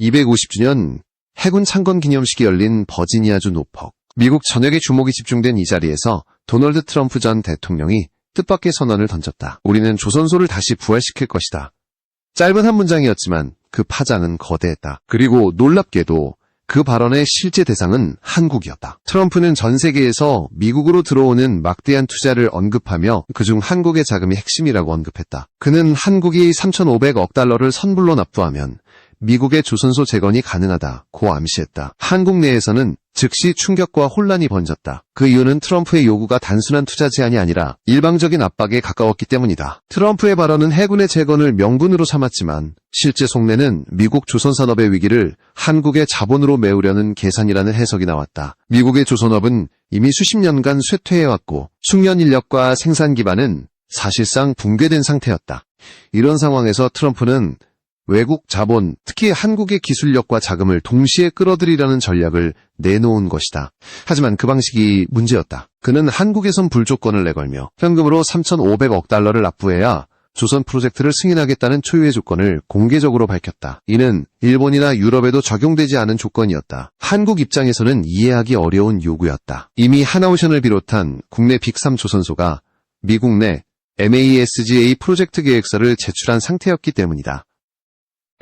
250주년 해군 창건 기념식이 열린 버지니아주 노퍽. 미국 전역의 주목이 집중된 이 자리에서 도널드 트럼프 전 대통령이 뜻밖의 선언을 던졌다. 우리는 조선소를 다시 부활시킬 것이다. 짧은 한 문장이었지만 그 파장은 거대했다. 그리고 놀랍게도 그 발언의 실제 대상은 한국이었다. 트럼프는 전 세계에서 미국으로 들어오는 막대한 투자를 언급하며 그중 한국의 자금이 핵심이라고 언급했다. 그는 한국이 3,500억 달러를 선불로 납부하면 미국의 조선소 재건이 가능하다고 암시했다. 한국 내에서는 즉시 충격과 혼란이 번졌다. 그 이유는 트럼프의 요구가 단순한 투자 제한이 아니라 일방적인 압박에 가까웠기 때문이다. 트럼프의 발언은 해군의 재건을 명분으로 삼았지만 실제 속내는 미국 조선산업의 위기를 한국의 자본으로 메우려는 계산이라는 해석이 나왔다. 미국의 조선업은 이미 수십 년간 쇠퇴해왔고 숙련 인력과 생산 기반은 사실상 붕괴된 상태였다. 이런 상황에서 트럼프는 외국 자본, 특히 한국의 기술력과 자금을 동시에 끌어들이려는 전략을 내놓은 것이다. 하지만 그 방식이 문제였다. 그는 한국에선 불조건을 내걸며 현금으로 3,500억 달러를 납부해야 조선 프로젝트를 승인하겠다는 초유의 조건을 공개적으로 밝혔다. 이는 일본이나 유럽에도 적용되지 않은 조건이었다. 한국 입장에서는 이해하기 어려운 요구였다. 이미 하나오션을 비롯한 국내 빅3 조선소가 미국 내 MASGA 프로젝트 계획서를 제출한 상태였기 때문이다.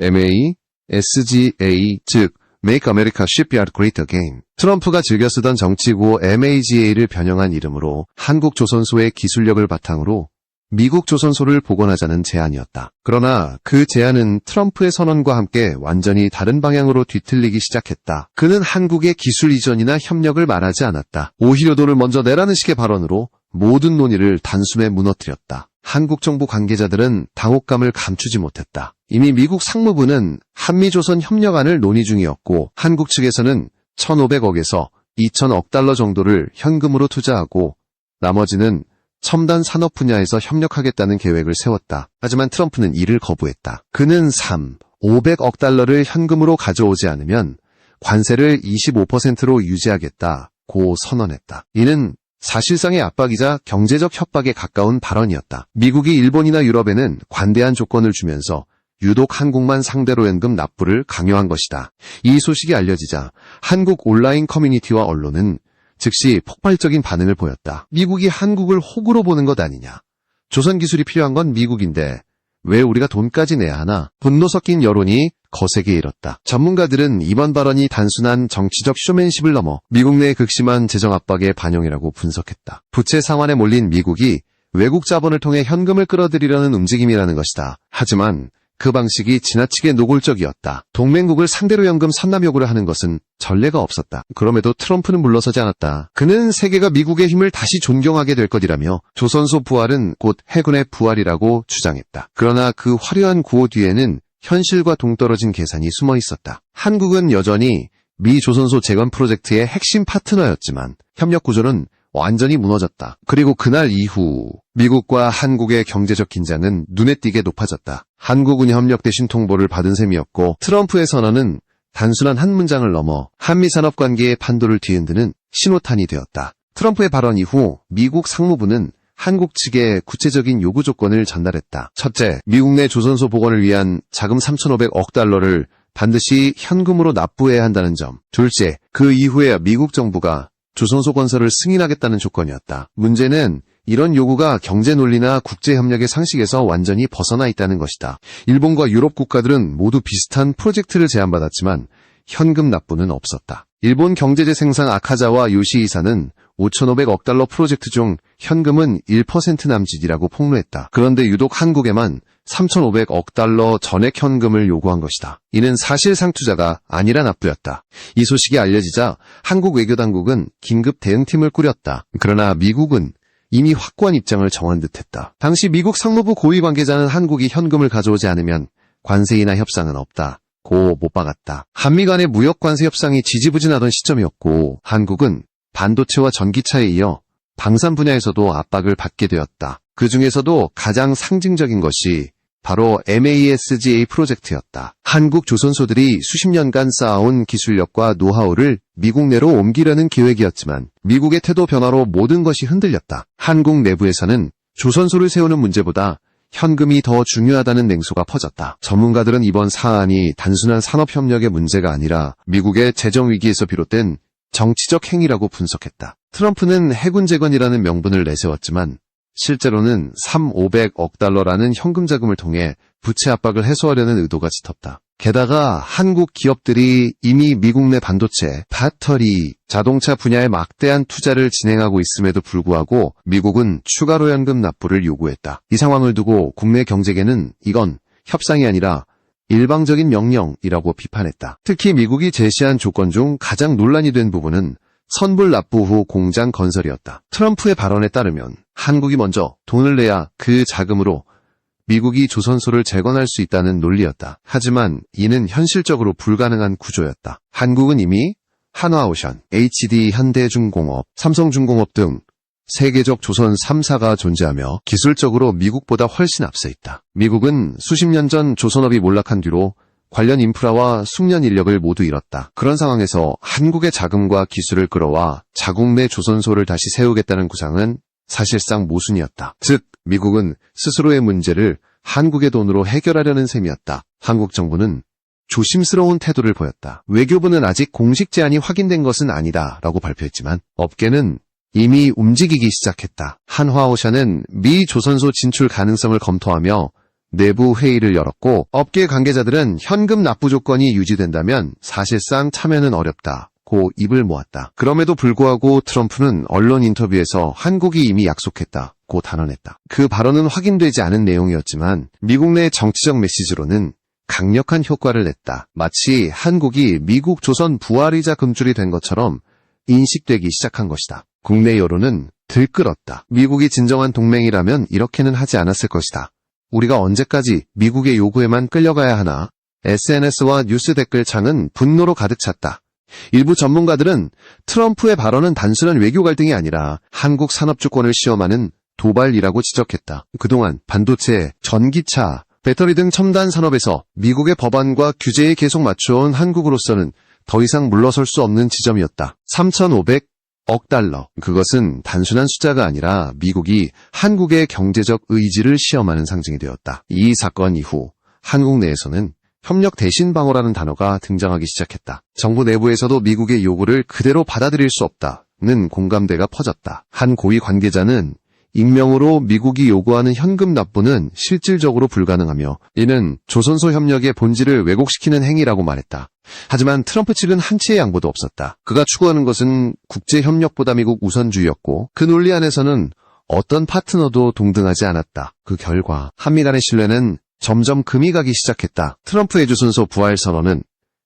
MA, SGA, 즉 Make America Shipyard Great Again. 트럼프가 즐겨 쓰던 정치구호 MAGA를 변형한 이름으로 한국 조선소의 기술력을 바탕으로 미국 조선소를 복원하자는 제안이었다. 그러나 그 제안은 트럼프의 선언과 함께 완전히 다른 방향으로 뒤틀리기 시작했다. 그는 한국의 기술 이전이나 협력을 말하지 않았다. 오히려 돈을 먼저 내라는 식의 발언으로 모든 논의를 단숨에 무너뜨렸다. 한국 정부 관계자들은 당혹감을 감추지 못했다. 이미 미국 상무부는 한미조선 협력안을 논의 중이었고 한국 측에서는 1,500억에서 2,000억 달러 정도를 현금으로 투자하고 나머지는 첨단 산업 분야에서 협력하겠다는 계획을 세웠다. 하지만 트럼프는 이를 거부했다. 그는 3, 500억 달러를 현금으로 가져오지 않으면 관세를 25%로 유지하겠다 고 선언했다. 이는 사실상의 압박이자 경제적 협박에 가까운 발언이었다. 미국이 일본이나 유럽에는 관대한 조건을 주면서 유독 한국만 상대로 현금 납부를 강요한 것이다. 이 소식이 알려지자 한국 온라인 커뮤니티와 언론은 즉시 폭발적인 반응을 보였다. 미국이 한국을 호구로 보는 것 아니냐. 조선 기술이 필요한 건 미국인데 왜 우리가 돈까지 내야 하나? 분노 섞인 여론이 거세게 일었다. 전문가들은 이번 발언이 단순한 정치적 쇼맨십을 넘어 미국 내 극심한 재정 압박의 반영이라고 분석했다. 부채 상환에 몰린 미국이 외국 자본을 통해 현금을 끌어들이려는 움직임이라는 것이다. 하지만 그 방식이 지나치게 노골적이었다. 동맹국을 상대로 연금 선남 요구를 하는 것은 전례가 없었다. 그럼에도 트럼프는 물러서지 않았다. 그는 세계가 미국의 힘을 다시 존경하게 될 것이라며 조선소 부활은 곧 해군의 부활이라고 주장했다. 그러나 그 화려한 구호 뒤에는 현실과 동떨어진 계산이 숨어 있었다. 한국은 여전히 미 조선소 재건 프로젝트의 핵심 파트너였지만 협력 구조는 완전히 무너졌다. 그리고 그날 이후 미국과 한국의 경제적 긴장은 눈에 띄게 높아졌다. 한국은 협력 대신 통보를 받은 셈이었고 트럼프의 선언은 단순한 한 문장을 넘어 한미 산업 관계의 판도를 뒤흔드는 신호탄이 되었다. 트럼프의 발언 이후 미국 상무부는 한국 측에 구체적인 요구 조건을 전달했다. 첫째, 미국 내 조선소 복원을 위한 자금 3,500억 달러를 반드시 현금으로 납부해야 한다는 점. 둘째, 그 이후에 미국 정부가 조선소 건설을 승인하겠다는 조건이었다. 문제는 이런 요구가 경제 논리나 국제 협력의 상식에서 완전히 벗어나 있다는 것이다. 일본과 유럽 국가들은 모두 비슷한 프로젝트를 제안받았지만 현금 납부는 없었다. 일본 경제재생상 아카자와 요시이사는 5,500억 달러 프로젝트 중 현금은 1% 남짓이라고 폭로했다. 그런데 유독 한국에만 3,500억 달러 전액 현금을 요구한 것이다. 이는 사실상 투자가 아니라 납부였다. 이 소식이 알려지자 한국 외교당국은 긴급 대응팀을 꾸렸다. 그러나 미국은 이미 확고한 입장을 정한 듯했다. 당시 미국 상무부 고위 관계자는 한국이 현금을 가져오지 않으면 관세이나 협상은 없다. 고 못 박았다. 한미 간의 무역 관세 협상이 지지부진하던 시점이었고 한국은 반도체와 전기차에 이어 방산 분야에서도 압박을 받게 되었다. 그 중에서도 가장 상징적인 것이 바로 MASGA 프로젝트였다. 한국 조선소들이 수십 년간 쌓아온 기술력과 노하우를 미국 내로 옮기려는 계획이었지만 미국의 태도 변화로 모든 것이 흔들렸다. 한국 내부에서는 조선소를 세우는 문제보다 현금이 더 중요하다는 냉소가 퍼졌다. 전문가들은 이번 사안이 단순한 산업협력의 문제가 아니라 미국의 재정위기에서 비롯된 정치적 행위라고 분석했다. 트럼프는 해군 재건이라는 명분을 내세웠지만 실제로는 3, 500억 달러라는 현금 자금을 통해 부채 압박을 해소하려는 의도가 짙었다. 게다가 한국 기업들이 이미 미국 내 반도체, 배터리, 자동차 분야에 막대한 투자를 진행하고 있음에도 불구하고 미국은 추가로 현금 납부를 요구했다. 이 상황을 두고 국내 경제계는 이건 협상이 아니라 일방적인 명령이라고 비판했다. 특히 미국이 제시한 조건 중 가장 논란이 된 부분은 선불 납부 후 공장 건설이었다. 트럼프의 발언에 따르면 한국이 먼저 돈을 내야 그 자금으로 미국이 조선소를 재건할 수 있다는 논리였다. 하지만 이는 현실적으로 불가능한 구조였다. 한국은 이미 한화오션, HD 현대중공업, 삼성중공업 등 세계적 조선 3사가 존재하며 기술적으로 미국보다 훨씬 앞서 있다. 미국은 수십 년 전 조선업이 몰락한 뒤로 관련 인프라와 숙련 인력을 모두 잃었다. 그런 상황에서 한국의 자금과 기술을 끌어와 자국 내 조선소를 다시 세우겠다는 구상은 사실상 모순이었다. 즉, 미국은 스스로의 문제를 한국의 돈으로 해결하려는 셈이었다. 한국 정부는 조심스러운 태도를 보였다. 외교부는 아직 공식 제안이 확인된 것은 아니다 라고 발표했지만 업계는 이미 움직이기 시작했다. 한화오션은 미 조선소 진출 가능성을 검토하며 내부 회의를 열었고 업계 관계자들은 현금 납부 조건이 유지된다면 사실상 참여는 어렵다. 고 입을 모았다. 그럼에도 불구하고 트럼프는 언론 인터뷰에서 한국이 이미 약속했다. 고 단언했다. 그 발언은 확인되지 않은 내용이었지만 미국 내 정치적 메시지로는 강력한 효과를 냈다. 마치 한국이 미국 조선 부활이자 금줄이 된 것처럼 인식되기 시작한 것이다. 국내 여론은 들끓었다. 미국이 진정한 동맹이라면 이렇게는 하지 않았을 것이다. 우리가 언제까지 미국의 요구에만 끌려가야 하나? SNS와 뉴스 댓글창은 분노로 가득 찼다. 일부 전문가들은 트럼프의 발언은 단순한 외교 갈등이 아니라 한국 산업 주권을 시험하는 도발이라고 지적했다. 그동안 반도체, 전기차, 배터리 등 첨단 산업에서 미국의 법안과 규제에 계속 맞춰온 한국으로서는 더 이상 물러설 수 없는 지점이었다. 3,500 억 달러. 그것은 단순한 숫자가 아니라 미국이 한국의 경제적 의지를 시험하는 상징이 되었다. 이 사건 이후 한국 내에서는 협력 대신 방어라는 단어가 등장하기 시작했다. 정부 내부에서도 미국의 요구를 그대로 받아들일 수 없다 는 공감대가 퍼졌다. 한 고위 관계자는 익명으로 미국이 요구하는 현금 납부는 실질적으로 불가능하며 이는 조선소 협력의 본질을 왜곡시키는 행위라고 말했다. 하지만 트럼프 측은 한치의 양보도 없었다. 그가 추구하는 것은 국제 협력보다 미국 우선주의였고 그 논리 안에서는 어떤 파트너도 동등하지 않았다. 그 결과 한미 간의 신뢰는 점점 금이 가기 시작했다. 트럼프의 조선소 부활 선언은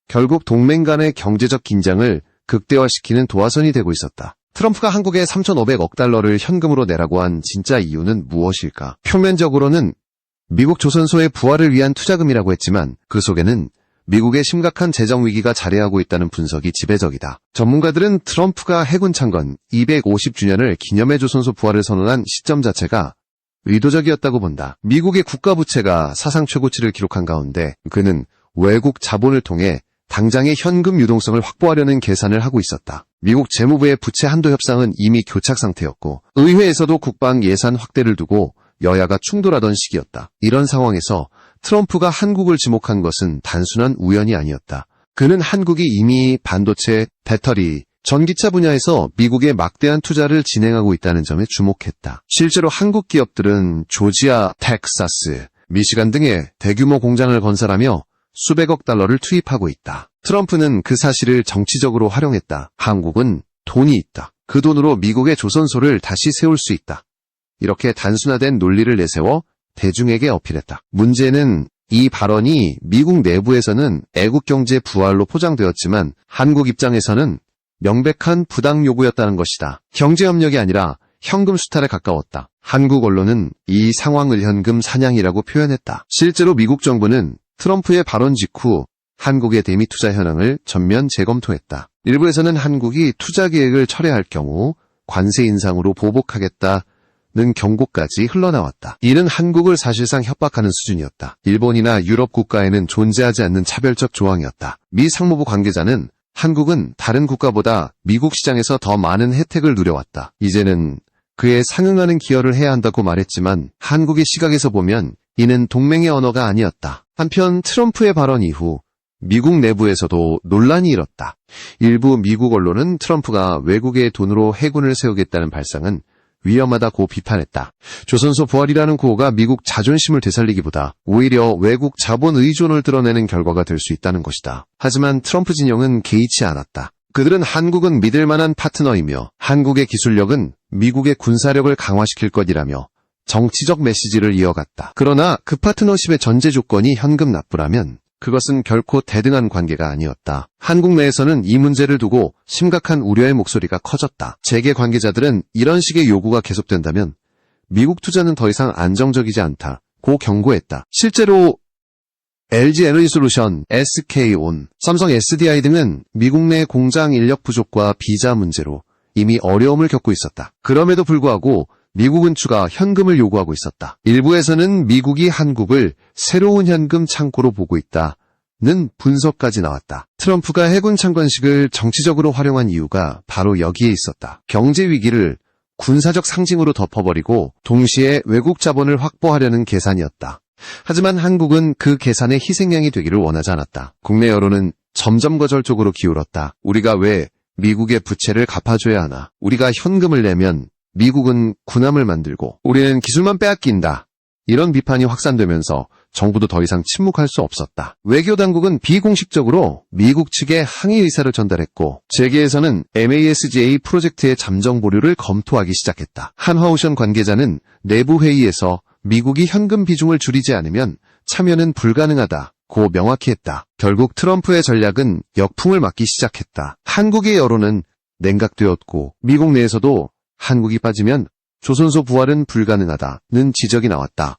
결국 동맹 간의 경제적 긴장을 극대화시키는 도화선이 되고 있었다. 트럼프가 한국에 3,500억 달러를 현금으로 내라고 한 진짜 이유는 무엇일까? 표면적으로는 미국 조선소의 부활을 위한 투자금이라고 했지만 그 속에는 미국의 심각한 재정 위기가 자리하고 있다는 분석이 지배적이다. 전문가들은 트럼프가 해군 창건 250주년을 기념해 조선소 부활을 선언한 시점 자체가 의도적이었다고 본다. 미국의 국가 부채가 사상 최고치를 기록한 가운데 그는 외국 자본을 통해 당장의 현금 유동성을 확보하려는 계산을 하고 있었다. 미국 재무부의 부채 한도 협상은 이미 교착 상태였고 의회에서도 국방 예산 확대를 두고 여야가 충돌하던 시기였다. 이런 상황에서 트럼프가 한국을 지목한 것은 단순한 우연이 아니었다. 그는 한국이 이미 반도체, 배터리, 전기차 분야에서 미국의 막대한 투자를 진행하고 있다는 점에 주목했다. 실제로 한국 기업들은 조지아, 텍사스, 미시간 등의 대규모 공장을 건설하며 수백억 달러를 투입하고 있다. 트럼프는 그 사실을 정치적으로 활용했다. 한국은 돈이 있다. 그 돈으로 미국의 조선소를 다시 세울 수 있다. 이렇게 단순화된 논리를 내세워 대중에게 어필했다. 문제는 이 발언이 미국 내부에서는 애국 경제 부활로 포장되었지만 한국 입장에서는 명백한 부당 요구였다는 것이다. 경제협력이 아니라 현금 수탈에 가까웠다. 한국 언론은 이 상황을 현금 사냥이라고 표현했다. 실제로 미국 정부는 트럼프의 발언 직후 한국의 대미 투자 현황을 전면 재검토했다. 일부에서는 한국이 투자 계획을 철회할 경우 관세 인상으로 보복하겠다는 경고까지 흘러나왔다. 이는 한국을 사실상 협박하는 수준이었다. 일본이나 유럽 국가에는 존재하지 않는 차별적 조항이었다. 미 상무부 관계자는 한국은 다른 국가보다 미국 시장에서 더 많은 혜택을 누려왔다. 이제는 그에 상응하는 기여를 해야 한다고 말했지만 한국의 시각에서 보면 이는 동맹의 언어가 아니었다. 한편 트럼프의 발언 이후 미국 내부에서도 논란이 일었다. 일부 미국 언론은 트럼프가 외국의 돈으로 해군을 세우겠다는 발상은 위험하다고 비판했다. 조선소 부활이라는 구호가 미국 자존심을 되살리기보다 오히려 외국 자본 의존을 드러내는 결과가 될 수 있다는 것이다. 하지만 트럼프 진영은 개의치 않았다. 그들은 한국은 믿을 만한 파트너이며 한국의 기술력은 미국의 군사력을 강화시킬 것이라며 정치적 메시지를 이어갔다. 그러나 그 파트너십의 전제 조건이 현금 납부라면 그것은 결코 대등한 관계가 아니었다. 한국 내에서는 이 문제를 두고 심각한 우려의 목소리가 커졌다. 재계 관계자들은 이런 식의 요구가 계속된다면 미국 투자는 더 이상 안정적이지 않다 고 경고했다. 실제로 LG 에너지 솔루션, SK온, 삼성 SDI 등은 미국 내 공장 인력 부족과 비자 문제로 이미 어려움을 겪고 있었다. 그럼에도 불구하고 미국은 추가 현금을 요구하고 있었다. 일부에서는 미국이 한국을 새로운 현금 창고로 보고 있다 는 분석까지 나왔다. 트럼프가 해군 창건식을 정치적으로 활용한 이유가 바로 여기에 있었다. 경제 위기를 군사적 상징으로 덮어버리고 동시에 외국 자본을 확보하려는 계산이었다. 하지만 한국은 그 계산의 희생양이 되기를 원하지 않았다. 국내 여론은 점점 거절 쪽으로 기울었다. 우리가 왜 미국의 부채를 갚아줘야 하나? 우리가 현금을 내면 미국은 군함을 만들고 우리는 기술만 빼앗긴다. 이런 비판이 확산되면서 정부도 더 이상 침묵할 수 없었다. 외교 당국은 비공식적으로 미국 측에 항의 의사를 전달했고 재계에서는 MASGA 프로젝트의 잠정 보류를 검토하기 시작했다. 한화오션 관계자는 내부 회의에서 미국이 현금 비중을 줄이지 않으면 참여는 불가능하다. 고 명확히 했다. 결국 트럼프의 전략은 역풍을 맞기 시작했다. 한국의 여론은 냉각되었고 미국 내에서도 한국이 빠지면 조선소 부활은 불가능하다는 지적이 나왔다.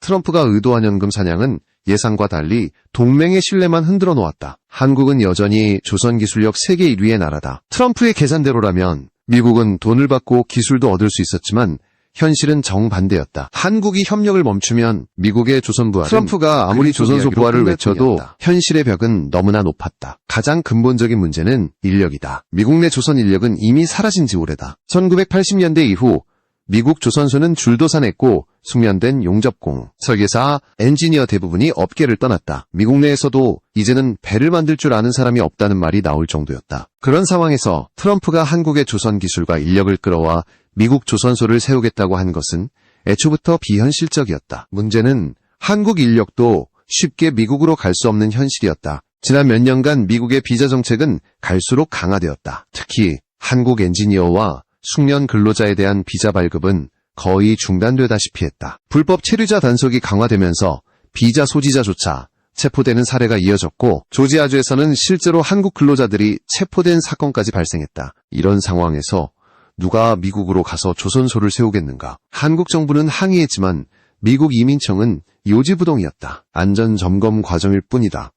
트럼프가 의도한 현금 사냥은 예상과 달리 동맹의 신뢰만 흔들어 놓았다. 한국은 여전히 조선 기술력 세계 1위의 나라다. 트럼프의 계산대로라면 미국은 돈을 받고 기술도 얻을 수 있었지만 현실은 정반대였다. 한국이 협력을 멈추면 미국의 조선 부활은 트럼프가 아무리 조선소 부활을 외쳐도 현실의 벽은 너무나 높았다. 가장 근본적인 문제는 인력이다. 미국 내 조선 인력은 이미 사라진 지 오래다. 1980년대 이후 미국 조선소는 줄도산했고 숙련된 용접공, 설계사, 엔지니어 대부분이 업계를 떠났다. 미국 내에서도 이제는 배를 만들 줄 아는 사람이 없다는 말이 나올 정도였다. 그런 상황에서 트럼프가 한국의 조선 기술과 인력을 끌어와 미국 조선소를 세우겠다고 한 것은 애초부터 비현실적이었다. 문제는 한국 인력도 쉽게 미국으로 갈 수 없는 현실이었다. 지난 몇 년간 미국의 비자 정책은 갈수록 강화되었다. 특히 한국 엔지니어와 숙련 근로자에 대한 비자 발급은 거의 중단되다시피 했다. 불법 체류자 단속이 강화되면서 비자 소지자조차 체포되는 사례가 이어졌고 조지아주에서는 실제로 한국 근로자들이 체포된 사건까지 발생했다. 이런 상황에서 누가 미국으로 가서 조선소를 세우겠는가? 한국 정부는 항의했지만 미국 이민청은 요지부동이었다. 안전점검 과정일 뿐이다.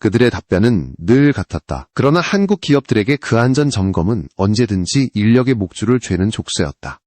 그들의 답변은 늘 같았다. 그러나 한국 기업들에게 그 안전 점검은 언제든지 인력의 목줄을 죄는 족쇄였다.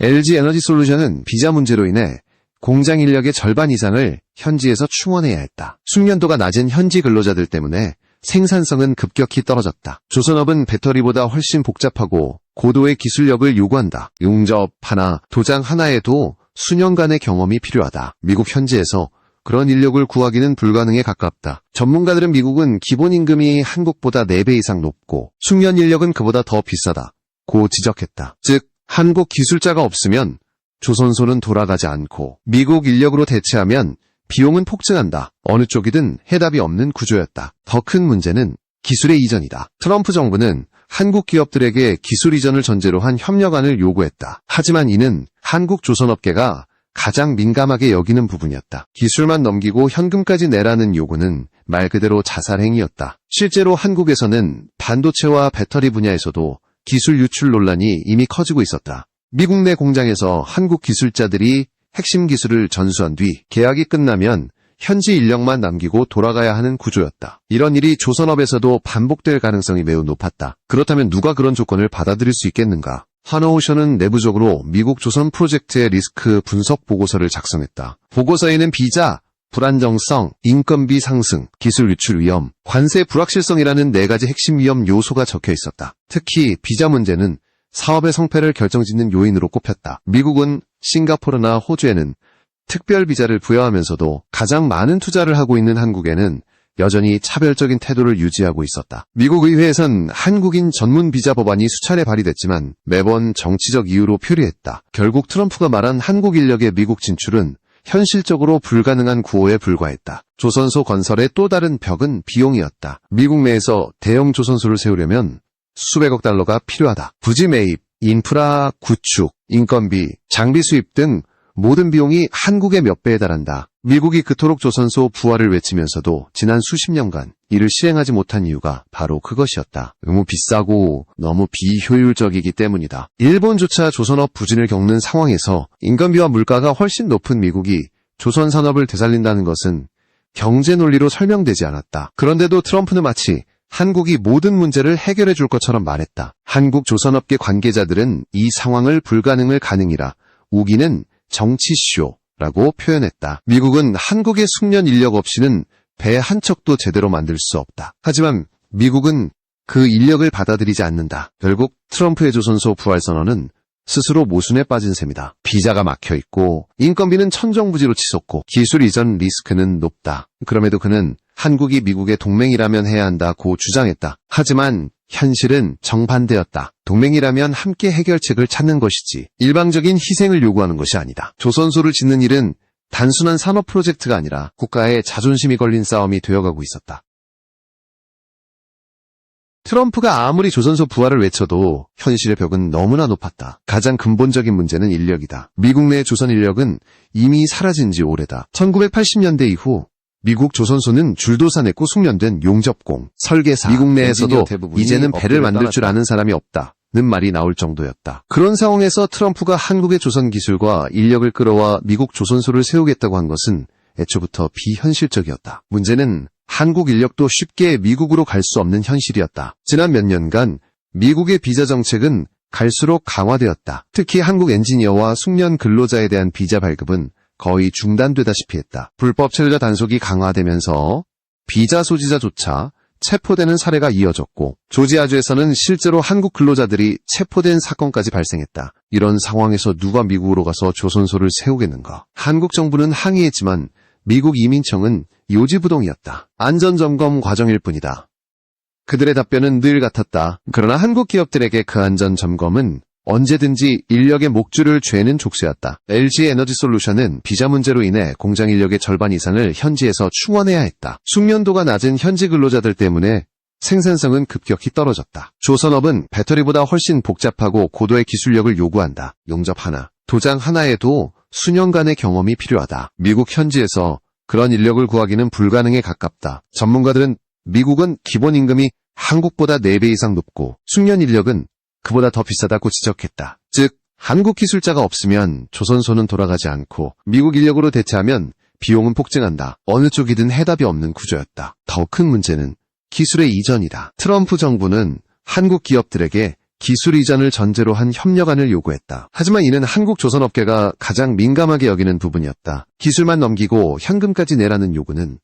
LG 에너지 솔루션은 비자 문제로 인해 공장 인력의 절반 이상을 현지에서 충원해야 했다. 숙련도가 낮은 현지 근로자들 때문에 생산성은 급격히 떨어졌다. 조선업은 배터리보다 훨씬 복잡하고 고도의 기술력을 요구한다. 용접 하나, 도장 하나에도 수년간의 경험이 필요하다. 미국 현지에서 그런 인력을 구하기는 불가능에 가깝다. 전문가들은 미국은 기본 임금이 한국보다 4배 이상 높고 숙련 인력은 그보다 더 비싸다. 고 지적했다. 즉 한국 기술자가 없으면 조선소는 돌아가지 않고 미국 인력으로 대체하면 비용은 폭증한다. 어느 쪽이든 해답이 없는 구조였다. 더 큰 문제는 기술의 이전이다. 트럼프 정부는 한국 기업들에게 기술 이전을 전제로 한 협력안을 요구했다. 하지만 이는 한국 조선업계가 가장 민감하게 여기는 부분이었다. 기술만 넘기고 현금까지 내라는 요구는 말 그대로 자살행위였다. 실제로 한국에서는 반도체와 배터리 분야에서도 기술 유출 논란이 이미 커지고 있었다. 미국 내 공장에서 한국 기술자들이 핵심 기술을 전수한 뒤 계약이 끝나면 현지 인력만 남기고 돌아가야 하는 구조였다. 이런 일이 조선업에서도 반복될 가능성이 매우 높았다. 그렇다면 누가 그런 조건을 받아들일 수 있겠는가? 하나오션은 내부적으로 미국 조선 프로젝트의 리스크 분석 보고서를 작성했다. 보고서에는 비자, 불안정성, 인건비 상승, 기술 유출 위험, 관세 불확실성이라는 네 가지 핵심 위험 요소가 적혀 있었다. 특히 비자 문제는 사업의 성패를 결정짓는 요인으로 꼽혔다. 미국은 싱가포르나 호주에는 특별 비자를 부여하면서도 가장 많은 투자를 하고 있는 한국에는 여전히 차별적인 태도를 유지하고 있었다. 미국 의회에선 한국인 전문 비자 법안이 수차례 발의됐지만 매번 정치적 이유로 표류했다. 결국 트럼프가 말한 한국 인력의 미국 진출은 현실적으로 불가능한 구호에 불과했다. 조선소 건설의 또 다른 벽은 비용이었다. 미국 내에서 대형 조선소를 세우려면 수백억 달러가 필요하다. 부지 매입, 인프라 구축, 인건비, 장비 수입 등 모든 비용이 한국의 몇 배에 달한다. 미국이 그토록 조선소 부활을 외치면서도 지난 수십 년간 이를 실행하지 못한 이유가 바로 그것이었다. 너무 비싸고 너무 비효율적이기 때문이다. 일본조차 조선업 부진을 겪는 상황에서 인건비와 물가가 훨씬 높은 미국이 조선 산업을 되살린다는 것은 경제 논리로 설명되지 않았다. 그런데도 트럼프는 마치 한국이 모든 문제를 해결해 줄 것처럼 말했다. 한국 조선업계 관계자들은 이 상황을 불가능을 가능이라 우기는 정치쇼라고 표현했다. 미국은 한국의 숙련 인력 없이는 배 한 척도 제대로 만들 수 없다. 하지만 미국은 그 인력을 받아들이지 않는다. 결국 트럼프의 조선소 부활 선언은 스스로 모순에 빠진 셈이다. 비자가 막혀 있고 인건비는 천정부지로 치솟고 기술 이전 리스크는 높다. 그럼에도 그는 한국이 미국의 동맹이라면 해야 한다고 주장했다. 하지만 현실은 정반대였다. 동맹이라면 함께 해결책을 찾는 것이지 일방적인 희생을 요구하는 것이 아니다. 조선소를 짓는 일은 단순한 산업 프로젝트가 아니라 국가의 자존심이 걸린 싸움이 되어가고 있었다. 트럼프가 아무리 조선소 부활을 외쳐도 현실의 벽은 너무나 높았다. 가장 근본적인 문제는 인력이다. 미국 내 조선 인력은 이미 사라진 지 오래다. 1980년대 이후 미국 조선소는 줄도사 냈고 숙련된 용접공, 설계사, 미국 내에서도 이제는 배를 만들 줄. 아는 사람이 없다. 는 말이 나올 정도였다. 그런 상황에서 트럼프가 한국의 조선 기술과 인력을 끌어와 미국 조선소를 세우겠다고 한 것은 애초부터 비현실적이었다. 문제는 한국 인력도 쉽게 미국으로 갈 수 없는 현실이었다. 지난 몇 년간 미국의 비자 정책은 갈수록 강화되었다. 특히 한국 엔지니어와 숙련 근로자에 대한 비자 발급은 거의 중단되다시피 했다. 불법 체류자 단속이 강화되면서 비자 소지자조차 체포되는 사례가 이어졌고 조지아주에서는 실제로 한국 근로자들이 체포된 사건까지 발생했다. 이런 상황에서 누가 미국으로 가서 조선소를 세우겠는가? 한국 정부는 항의했지만 미국 이민청은 요지부동이었다. 안전점검 과정일 뿐이다. 그들의 답변은 늘 같았다. 그러나 한국 기업들에게 그 안전점검은 언제든지 인력의 목줄을 죄는 족쇄였다. LG 에너지 솔루션은 비자 문제로 인해 공장 인력의 절반 이상을 현지에서 충원해야 했다. 숙련도가 낮은 현지 근로자들 때문에 생산성은 급격히 떨어졌다. 조선업은 배터리보다 훨씬 복잡하고 고도의 기술력을 요구한다. 용접 하나, 도장 하나에도 수년간의 경험이 필요하다. 미국 현지에서 그런 인력을 구하기는 불가능에 가깝다. 전문가들은 미국은 기본 임금이 한국보다 4배 이상 높고 숙련 인력은 그보다 더 비싸다고 지적했다. 즉, 한국 기술자가 없으면 조선소는 돌아가지 않고 미국 인력으로 대체하면 비용은 폭증한다. 어느 쪽이든 해답이 없는 구조였다. 더 큰 문제는 기술의 이전이다. 트럼프 정부는 한국 기업들에게 기술 이전을 전제로 한 협력안을 요구했다. 하지만 이는 한국 조선업계가 가장 민감하게 여기는 부분이었다. 기술만 넘기고 현금까지 내라는 요구는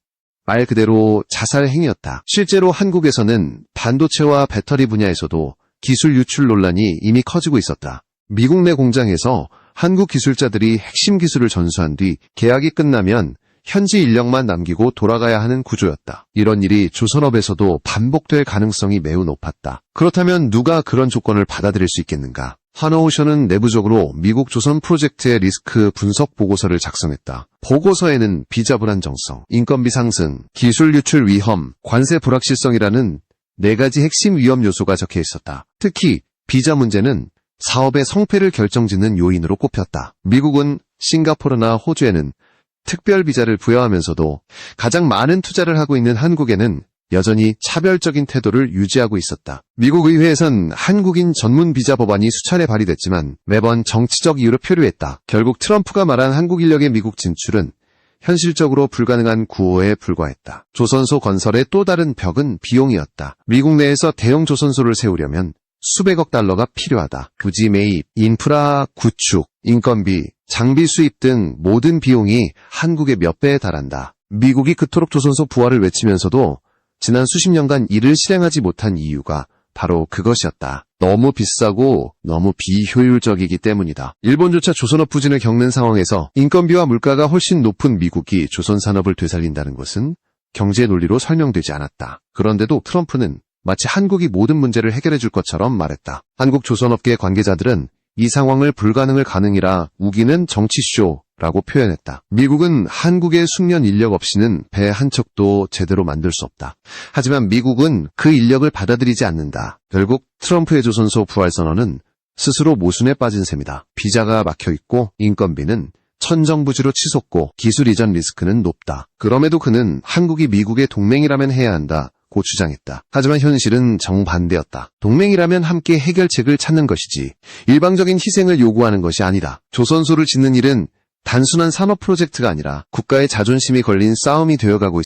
말 그대로 자살 행위였다. 실제로 한국에서는 반도체와 배터리 분야에서도 기술 유출 논란이 이미 커지고 있었다. 미국 내 공장에서 한국 기술자들이 핵심 기술을 전수한 뒤 계약이 끝나면 현지 인력만 남기고 돌아가야 하는 구조였다. 이런 일이 조선업에서도 반복될 가능성이 매우 높았다. 그렇다면 누가 그런 조건을 받아들일 수 있겠는가? 하나오션은 내부적으로 미국 조선 프로젝트의 리스크 분석 보고서를 작성했다. 보고서에는 비자 불안 정성, 인건비 상승, 기술 유출 위험, 관세 불확실성이라는 네 가지 핵심 위험 요소가 적혀 있었다. 특히 비자 문제는 사업의 성패를 결정짓는 요인으로 꼽혔다. 미국은 싱가포르나 호주에는 특별 비자를 부여하면서도 가장 많은 투자를 하고 있는 한국에는 여전히 차별적인 태도를 유지하고 있었다. 미국 의회에선 한국인 전문 비자 법안이 수차례 발의됐지만 매번 정치적 이유로 표류했다. 결국 트럼프가 말한 한국 인력의 미국 진출은 현실적으로 불가능한 구호에 불과했다. 조선소 건설의 또 다른 벽은 비용이었다. 미국 내에서 대형 조선소를 세우려면 수백억 달러가 필요하다. 부지 매입, 인프라 구축, 인건비, 장비 수입 등 모든 비용이 한국의 몇 배에 달한다. 미국이 그토록 조선소 부활을 외치면서도 지난 수십 년간 이를 실행하지 못한 이유가 바로 그것이었다. 너무 비싸고 너무 비효율적이기 때문이다. 일본조차 조선업 부진을 겪는 상황에서 인건비와 물가가 훨씬 높은 미국이 조선 산업을 되살린다는 것은 경제 논리로 설명되지 않았다. 그런데도 트럼프는 마치 한국이 모든 문제를 해결해 줄 것처럼 말했다. 한국 조선업계 관계자들은 이 상황을 불가능을 가능이라 우기는 정치쇼라고 표현했다. 미국은 한국의 숙련 인력 없이는 배 한 척도 제대로 만들 수 없다. 하지만 미국은 그 인력을 받아들이지 않는다. 결국 트럼프의 조선소 부활 선언은 스스로 모순에 빠진 셈이다. 비자가 막혀 있고 인건비는 천정부지로 치솟고 기술 이전 리스크는 높다. 그럼에도 그는 한국이 미국의 동맹이라면 해야 한다. 고 주장했다. 하지만 현실은 정반대였다. 동맹이라면 함께 해결책을 찾는 것이지 일방적인 희생을 요구하는 것이 아니다. 조선소를 짓는 일은 단순한 산업 프로젝트가 아니라 국가의 자존심이 걸린 싸움이 되어가고